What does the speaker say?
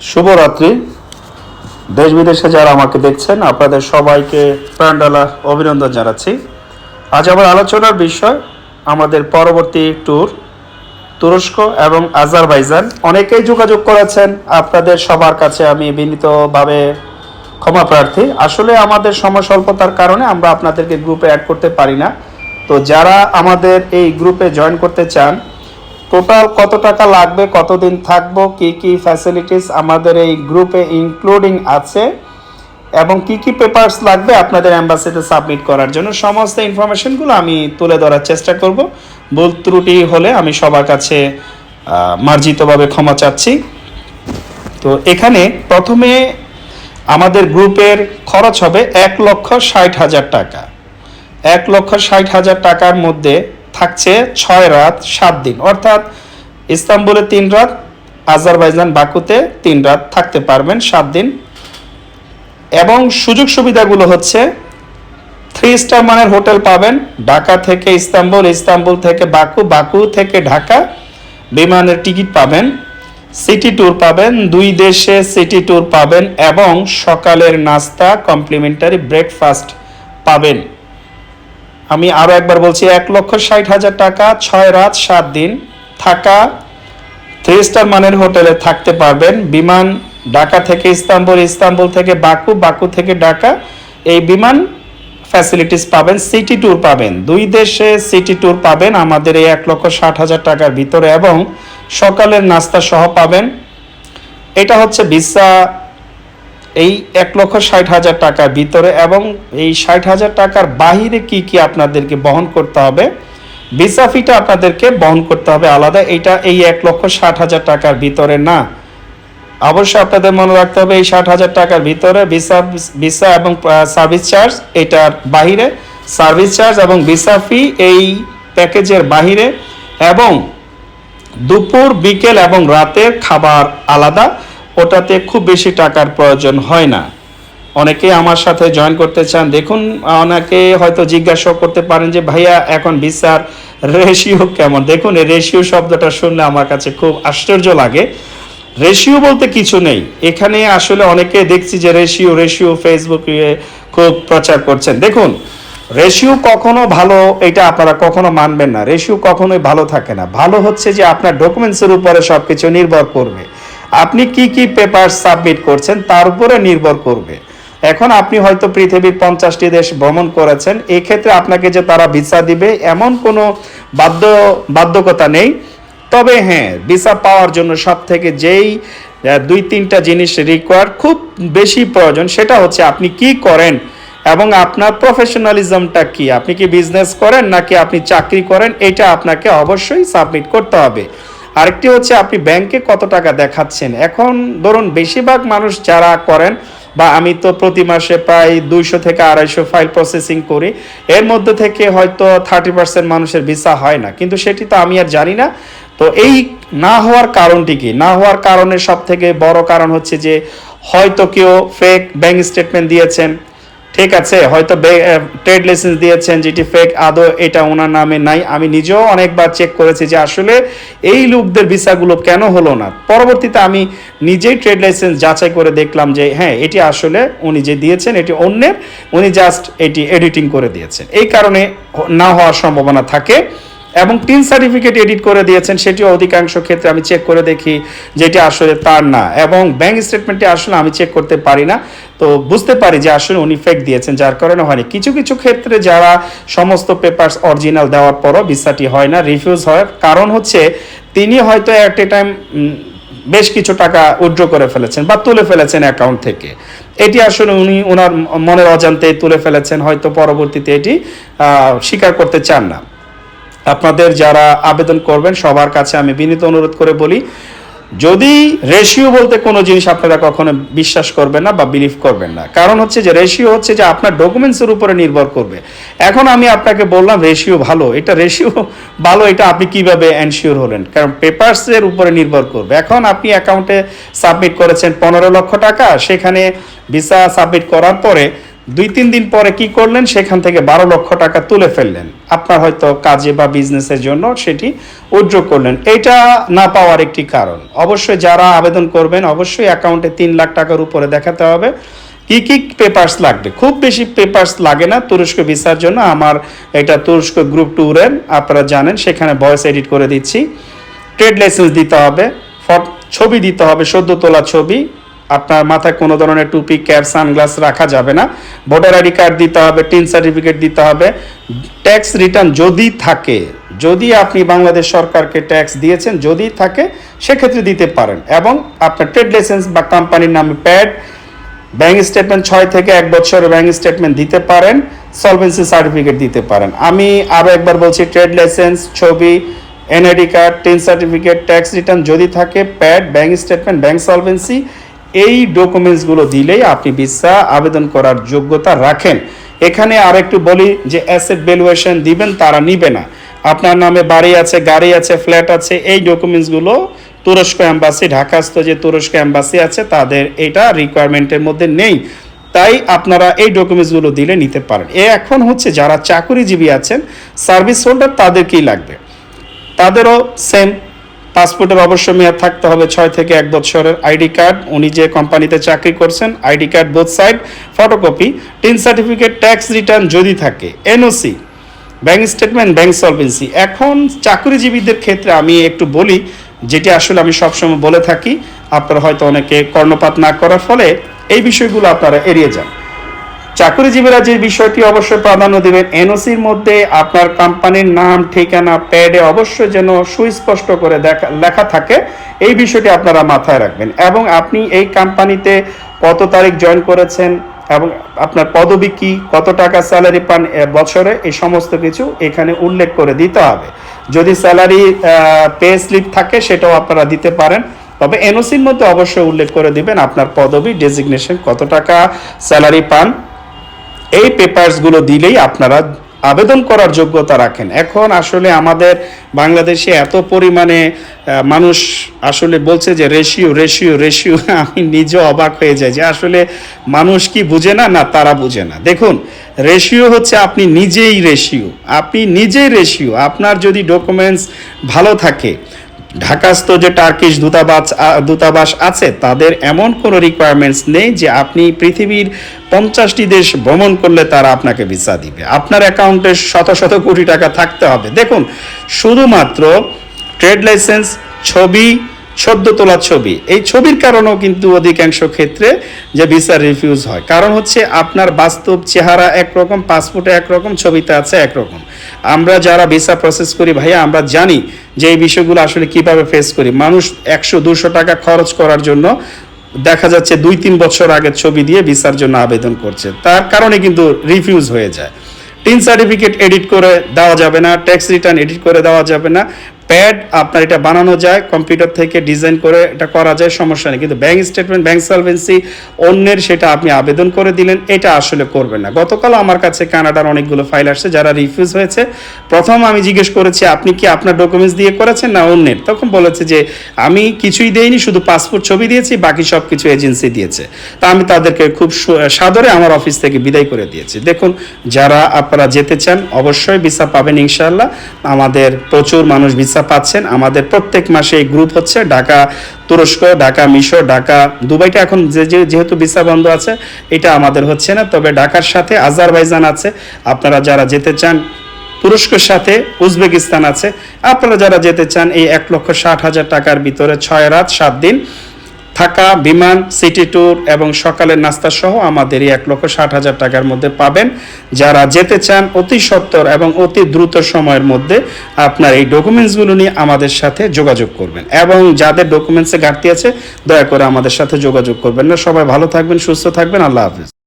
শুভরাত্রি। দেশ বিদেশে যারা আমাকে দেখছেন, আপনাদের সবাইকে প্রাণডালা অভিনন্দন জানাচ্ছি। আজ আমার আলোচনার বিষয়, আমাদের পরবর্তী ট্যুর তুরস্ক এবং আজারবাইজান। অনেকেই যোগাযোগ করেছেন, আপনাদের সবার কাছে আমি বিনীতভাবে ক্ষমা প্রার্থী। আসলে আমাদের সময় স্বল্পতার কারণে আমরা আপনাদেরকে গ্রুপে অ্যাড করতে পারি না। তো যারা আমাদের এই গ্রুপে জয়েন করতে চান টোটাল কত টাকা লাগবে, কতদিন থাকব, কি কি ফ্যাসিলিটিস আমাদের এই গ্রুপে ইনক্লুডিং আছে, এবং কি কি পেপারস লাগবে আপনাদের অ্যাম্বাসিতে সাবমিট করার জন্য, সমস্ত ইনফরমেশনগুলো আমি তুলে ধরার চেষ্টা করব। ভুল ত্রুটি হলে আমি সবার কাছে মার্জিতভাবে ক্ষমা চাচ্ছি। তো এখানে প্রথমে আমাদের গ্রুপের খরচ হবে এক লক্ষ ষাট হাজার টাকা। এক লক্ষ ষাট হাজার টাকার মধ্যে থাকছে ছয় রাত, সাত দিন। অর্থাৎ ইস্তাম্বুলে তিন রাত, আজারবাইজান বাকুতে তিন রাত থাকতে পারবেন সাত দিন। এবং সুযোগ সুবিধাগুলো হচ্ছে থ্রি স্টার মানের হোটেল পাবেন ঢাকা থেকে ইস্তাম্বুল ইস্তাম্বুল থেকে বাকু বাকু থেকে ঢাকা। বিমানের টিকিট পাবেন, সিটি ট্যুর পাবেন, দুই দেশে সিটি ট্যুর পাবেন এবং সকালের নাস্তা, কমপ্লিমেন্টারি ব্রেকফাস্ট পাবেন। আমি আরও একবার বলছি, এক লক্ষ ষাট হাজার টাকা ছয় রাত, সাত দিন থাকা থ্রি স্টার মানের হোটেলে থাকতে পারবেন। বিমান ঢাকা থেকে ইস্তাম্বুল ইস্তাম্বুল থেকে বাকু বাকু থেকে ঢাকা। এই বিমান ফ্যাসিলিটিস পাবেন সিটি ট্যুর পাবেন। দুই দেশে সিটি ট্যুর পাবেন, আমাদের এই এক লক্ষ ষাট হাজার টাকার ভিতরে এবং সকালের নাস্তা সহ পাবেন। এটা হচ্ছে ভিসা এই এক লক্ষ ষাট হাজার টাকার ভিতরে এবং এই ষাট হাজার টাকার বাহিরে কি কি আপনাদেরকে বহন করতে হবে? ভিসা ফিটা আপনাদেরকে বহন করতে হবে আলাদা। এটা এই এক লক্ষ ষাট হাজার টাকার ভিতরে না। অবশ্যই আপনাদের মনে রাখতে হবে এই ষাট হাজার টাকার ভিতরে ভিসা ভিসা এবং সার্ভিস চার্জ এটার বাহিরে। সার্ভিস চার্জ এবং ভিসা ফি এই প্যাকেজের বাহিরে এবং দুপুর, বিকেল এবং রাতের খাবার আলাদা। ওটাতে খুব বেশি টাকার প্রয়োজন হয় না। অনেকে আমার সাথে জয়েন করতে চান, দেখুন, অনেকে হয়তো জিজ্ঞাসা করতে পারেন যে, ভাইয়া, এখন ভিসার রেশিও কেমন? দেখুন, এই রেশিও শব্দটা শুনলে আমার কাছে খুব আশ্চর্য লাগে। রেশিও বলতে কিছু নেই। এখানে আসলে অনেকে দেখছি যে রেশিও রেশিও ফেসবুকে খুব প্রচার করছেন। দেখুন রেশিও কখনো ভালো, এটা আপনারা কখনো মানবেন না। রেশিও কখনোই ভালো থাকে না। ভালো হচ্ছে যে, আপনার ডকুমেন্টসের উপরে সব কিছু নির্ভর করবে। আপনি কি কি পেপার সাবমিট করছেন তার উপরে নির্ভর করবে। এখন আপনি হয়তো পৃথিবীর পঞ্চাশটি দেশ ভ্রমণ করেছেন এই ক্ষেত্রে আপনাকে যে তারা ভিসা দিবে এমন কোনো বাধ্য, বাধ্যকতা নেই। তবে হ্যাঁ ভিসা পাওয়ার জন্য সব থেকে যেই দুই তিনটা জিনিস রিকোয়ার খুব বেশি প্রয়োজন, সেটা হচ্ছে আপনি কি করেন এবং আপনার প্রফেশনালিজমটা কি? আপনি কি বিজনেস করেন নাকি আপনি চাকরি করেন? এটা আপনাকে অবশ্যই সাবমিট করতে হবে। আরেকটি হচ্ছে আপনি ব্যাংকে কত টাকা দেখাচ্ছেন। এখন ধরুন বেশিরভাগ মানুষ যারা করেন, বা আমি তো প্রতি মাসে প্রায় দুইশো থেকে আড়াইশো ফাইল প্রসেসিং করি, এর মধ্যে থেকে হয়তো থার্টি পার্সেন্ট মানুষের ভিসা হয় না। কিন্তু সেটি তো আমি আর জানি না। তো এই না হওয়ার কারণটি কি? না হওয়ার কারণের সব থেকে বড় কারণ হচ্ছে যে হয়তো কেউ ফেক ব্যাংক স্টেটমেন্ট দিয়েছেন ঠিক আছে, হয়তো ট্রেড লাইসেন্স দিয়েছেন, যেটি ফেক আদৌ এটা ওনার নামে নাই। আমি নিজেও অনেকবার চেক করেছি যে আসলে এই লোকদের ভিসাগুলো কেন হলো না। পরবর্তীতে আমি নিজেই ট্রেড লাইসেন্স যাচাই করে দেখলাম যে হ্যাঁ এটি আসলে উনি যে দিয়েছেন, এটি অন্যের, উনি জাস্ট এটি এডিটিং করে দিয়েছেন। এই কারণে না হওয়ার সম্ভাবনা থাকে। এবং টিন সার্টিফিকেট এডিট করে দিয়েছেন, সেটিও অধিকাংশ ক্ষেত্রে আমি চেক করে দেখি যেটি আসলে তার না। এবং ব্যাংক স্টেটমেন্টটি আসলে আমি চেক করতে পারি না। তো বুঝতে পারি যে আসলে উনি ফেক দিয়েছেন, যার কারণে হয়নি। কিছু কিছু ক্ষেত্রে যারা সমস্ত পেপারস অরিজিনাল দেওয়ার পরও ভিসাটি হয় না রিফিউজ হয়। কারণ হচ্ছে, তিনি হয়তো অ্যাট এ টাইম বেশ কিছু টাকা উইথড্র করে ফেলেছেন বা তুলে ফেলেছেন অ্যাকাউন্ট থেকে। এটি আসলে উনি ওনার মনের অজান্তে তুলে ফেলেছেন, হয়তো পরবর্তীতে এটি স্বীকার করতে চান না। আপনাদের যারা আবেদন করবেন, সবার কাছে আমি বিনীত অনুরোধ করে বলি, যদি রেশিও বলতে কোনো জিনিস আপনারা কখনো বিশ্বাস করবেন না বা বিলিভ করবেন না। কারণ হচ্ছে যে রেশিও হচ্ছে যে আপনার ডকুমেন্টসের উপরে নির্ভর করবে। এখন আমি আপনাকে বললাম রেশিও ভালো। এটা রেশিও ভালো, এটা আপনি কীভাবে এনশিওর হলেন? কারণ পেপারসের উপরে নির্ভর করবে। এখন আপনি অ্যাকাউন্টে সাবমিট করেছেন পনেরো লক্ষ টাকা, সেখানে ভিসা সাবমিট করার পরে দুই, তিন দিন পরে কি করলেন? সেখান থেকে বারো লক্ষ টাকা তুলে ফেললেন। আপনার হয়তো কাজে বা বিজনেসের জন্য সেটি উইথড্র করলেন। এটা না পাওয়ার একটি কারণ। অবশ্যই যারা আবেদন করবেন, অবশ্যই অ্যাকাউন্টে তিন লাখ টাকার উপরে দেখাতে হবে। কি কি পেপার্স লাগবে? খুব বেশি পেপার্স লাগে না তুরস্ক ভিসার জন্য। আমার এটা তুরস্ক গ্রুপ ট্যুরের আপনারা জানেন, সেখানে ভয়েস এডিট করে দিচ্ছি। ট্রেড লাইসেন্স দিতে হবে, ফট- ছবি দিতে হবে, সদ্য তোলা ছবি। আপনার মাথায় কোনো ধরনের টুপি, ক্যাপ, সানগ্লাস রাখা যাবে না। ভোটার আইডি কার্ড দিতে হবে, টিন সার্টিফিকেট দিতে হবে। ট্যাক্স রিটার্ন যদি থাকে, যদি আপনি বাংলাদেশ সরকারকে ট্যাক্স দিয়েছেন, যদি থাকে, সেক্ষেত্রে দিতে পারেন। এবং আপনার ট্রেড লাইসেন্স বা কোম্পানির নামে প্যাড, ব্যাংক স্টেটমেন্ট ছয় থেকে এক বছরের ব্যাংক স্টেটমেন্ট দিতে পারেন, সলভেন্সি সার্টিফিকেট দিতে পারেন। আমি আরও একবার বলছি, ট্রেড লাইসেন্স, ছবি, NID card, TIN certificate, tax return যদি থাকে, pad, bank statement, bank solvency এই ডকুমেন্টসগুলো দিলেই আপনি ভিসা আবেদন করার যোগ্যতা রাখেন। এখানে আর একটু বলি যে অ্যাসেট ভ্যালুয়েশন দিবেন তারা নিবে না। আপনার নামে বাড়ি আছে, গাড়ি আছে ফ্ল্যাট আছে, এই ডকুমেন্টসগুলো তুরস্ক অ্যাম্বাসি ঢাকাস্থ যে তুরস্ক অ্যাম্বাসি আছে, তাদের এটা রিকোয়ারমেন্টের মধ্যে নেই। তাই আপনারা এই ডকুমেন্টসগুলো দিলে নিতে পারেন। এ এখন হচ্ছে যারা চাকরিজীবী আছেন সার্ভিস হোল্ডার তাদেরকেই লাগবে। তাদেরও সেম পাসপোর্টের অবশ্য মেয়াদ থাকতে হবে ছয় থেকে এক বছরের আইডি কার্ড। উনি যে কোম্পানিতে চাকরি করছেন, ID card both side photocopy TIN certificate tax return যদি থাকে NOC bank statement bank solvency এখন চাকরিজীবীদের ক্ষেত্রে আমি একটু বলি, যেটি আসলে আমি সবসময় বলে থাকি, আপনারা হয়তো অনেকে কর্ণপাত না করার ফলে এই বিষয়গুলো আপনারা এড়িয়ে যান। চাকরিজীবীরা যে বিষয়টি অবশ্যই প্রাধান্য দেবেন। এনওসির মধ্যে আপনার কোম্পানির নাম, ঠিকানা, প্যাডে অবশ্যই যেন সুস্পষ্ট করে দেখা, লেখা থাকে। এই বিষয়টি আপনারা মাথায় রাখবেন। এবং আপনি এই কোম্পানিতে কত তারিখ জয়েন করেছেন এবং আপনার পদবি কি, কত টাকা স্যালারি পান বছরে, এই সমস্ত কিছু এখানে উল্লেখ করে দিতে হবে। যদি স্যালারি পে স্লিপ থাকে সেটাও আপনারা দিতে পারেন। তবে এনওসির মধ্যে অবশ্যই উল্লেখ করে দিবেন আপনার পদবি, ডেজিগনেশন, কত টাকা স্যালারি পান। এই পেপারসগুলো দিলেই আপনারা আবেদন করার যোগ্যতা রাখেন। এখন আসলে আমাদের বাংলাদেশে এত পরিমাণে মানুষ আসলে বলছে যে রেশিও রেশিও রেশিও আমি নিজে অবাক হয়ে যাই যে আসলে মানুষ কি বুঝে না না তারা বুঝে না। দেখুন রেশিও হচ্ছে আপনি নিজেই রেশিও আপনি নিজেই রেশিও আপনার যদি ডকুমেন্টস ভালো থাকে ঢাকাস্থ যে টার্কিশ দূতাবাস দূতাবাস আছে, তাদের এমন কোনো রিকোয়ারমেন্টস নেই যে আপনি পৃথিবীর পঞ্চাশটি দেশ ভ্রমণ করলে তারা আপনাকে ভিসা দিবে। আপনার অ্যাকাউন্টে শত শত কোটি টাকা থাকতে হবে। দেখুন, শুধুমাত্র ট্রেড লাইসেন্স ছবি সদ্য তোলা ছবি। এই ছবির কারণেও কিন্তু অধিকাংশ ক্ষেত্রে যে ভিসা রিফিউজ হয়। কারণ হচ্ছে আপনার বাস্তব চেহারা একরকম, পাসপোর্টে একরকম, ছবিতে আছে একরকম। আমরা যারা ভিসা প্রসেস করি ভাইয়া, আমরা জানি যে এই বিষয়গুলো আসলে কীভাবে ফেস করি। মানুষ একশো, দুশো টাকা খরচ করার জন্য দেখা যাচ্ছে দুই, তিন বছর আগের ছবি দিয়ে ভিসার জন্য আবেদন করছে। তার কারণে কিন্তু রিফিউজ হয়ে যায়। টিন সার্টিফিকেট এডিট করে দেওয়া যাবে না, ট্যাক্স রিটার্ন এডিট করে দেওয়া যাবে না। প্যাড, আপনার এটা বানানো যায়, কম্পিউটার থেকে ডিজাইন করে এটা করা যায়, সমস্যা নেই। কিন্তু ব্যাংক স্টেটমেন্ট, ব্যাংক সালভেন্সি, অন্যের সেটা আপনি আবেদন করে দিলেন, এটা আসলে করবেন না। গতকাল আমার কাছে কানাডার অনেকগুলো ফাইল আসছে, যারা রিফিউজ হয়েছে। প্রথম আমি জিজ্ঞেস করেছি, আপনি কি আপনার ডকুমেন্টস দিয়ে করেছেন না অন্যের? তখন বলেছে যে, আমি কিছুই দেইনি, শুধু পাসপোর্ট ছবি দিয়েছি, বাকি সব কিছু এজেন্সি দিয়েছে। তা আমি তাদেরকে খুব সাদরে আমার অফিস থেকে বিদায় করে দিয়েছি। দেখুন, যারা আপনারা যেতে চান, অবশ্যই ভিসা পাবেন ইনশাল্লাহ আমাদের প্রচুর মানুষ ভিসা পাচ্ছেন। আমাদের প্রত্যেক মাসে এই গ্রুপ হচ্ছে ঢাকা তুরস্ক, ঢাকা মিশর, ঢাকা দুবাইটা এখন যে- যেহেতু ভিসা বন্ধ আছে, এটা আমাদের হচ্ছে না। তবে ঢাকার সাথে আজারবাইজান আছে। আপনারা যারা যেতে চান, তুরস্কের সাথে উজবেকিস্তান আছে। আপনারা যারা যেতে চান, এই এক লক্ষ ষাট হাজার টাকার ভিতরে ছয় রাত, সাত দিন থাকা বিমান, সিটি ট্যুর এবং সকালের নাস্তা সহ আমাদের এই এক লক্ষ ষাট হাজার টাকার মধ্যে পাবেন। যারা যেতে চান অতি সত্তর এবং অতি দ্রুত সময়ের মধ্যে আপনার এই ডকুমেন্টসগুলো নিয়ে আমাদের সাথে যোগাযোগ করবেন এবং যাদের ডকুমেন্টসে ঘাটতি আছে, দয়া করে আমাদের সাথে যোগাযোগ করবেন না। সবাই ভালো থাকবেন, সুস্থ থাকবেন। আল্লাহ হাফিজ।